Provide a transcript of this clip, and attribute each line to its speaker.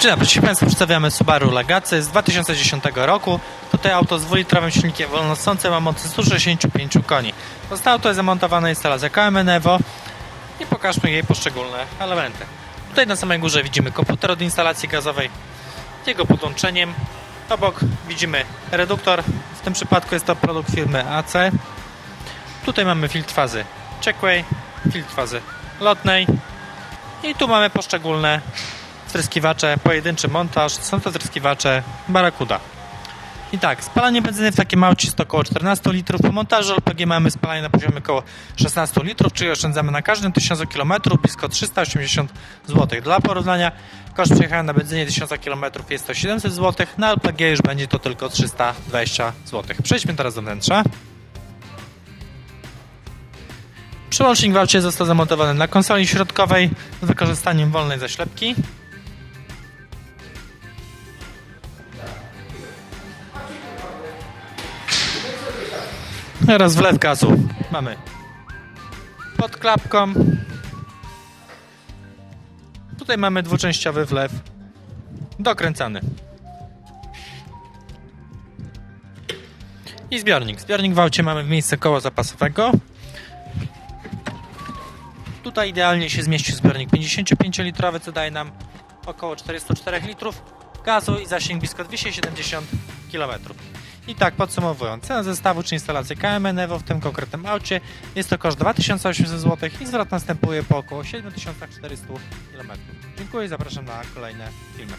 Speaker 1: Dzień dobry, dzisiaj przedstawiamy Subaru Legacy z 2010 roku. Tutaj auto z dwulitrowym silnikiem wolnosącym o mocy 165 koni. Zostało tutaj zamontowana instalacja KMN Evo i pokażmy jej poszczególne elementy. Tutaj na samej górze widzimy komputer od instalacji gazowej, jego podłączeniem. Obok widzimy reduktor, w tym przypadku jest to produkt firmy AC. Tutaj mamy filtr fazy Checkway, filtr fazy lotnej i tu mamy poszczególne wtryskiwacze, pojedynczy montaż, są to wtryskiwacze Barracuda. I tak, spalanie benzyny w takim aucie jest około 14 litrów. Po montażu LPG mamy spalanie na poziomie około 16 litrów, czyli oszczędzamy na każdym 1000 km blisko 380 zł. Dla porównania, koszt przejechania na benzynie 1000 km jest to 700 zł, na LPG już będzie to tylko 320 zł. Przejdźmy teraz do wnętrza. Przełącznik w aucie został zamontowany na konsoli środkowej z wykorzystaniem wolnej zaślepki. Teraz wlew gazu mamy pod klapką. Tutaj mamy dwuczęściowy wlew dokręcany. I zbiornik. Zbiornik w aucie mamy w miejsce koła zapasowego. Tutaj idealnie się zmieścił zbiornik 55-litrowy, co daje nam około 404 litrów gazu i zasięg blisko 270 km. I tak podsumowując, cena zestawu czy instalacji KMN Evo w tym konkretnym aucie jest to koszt 2800 zł i zwrot następuje po około 7400 km. Dziękuję i zapraszam na kolejne filmy.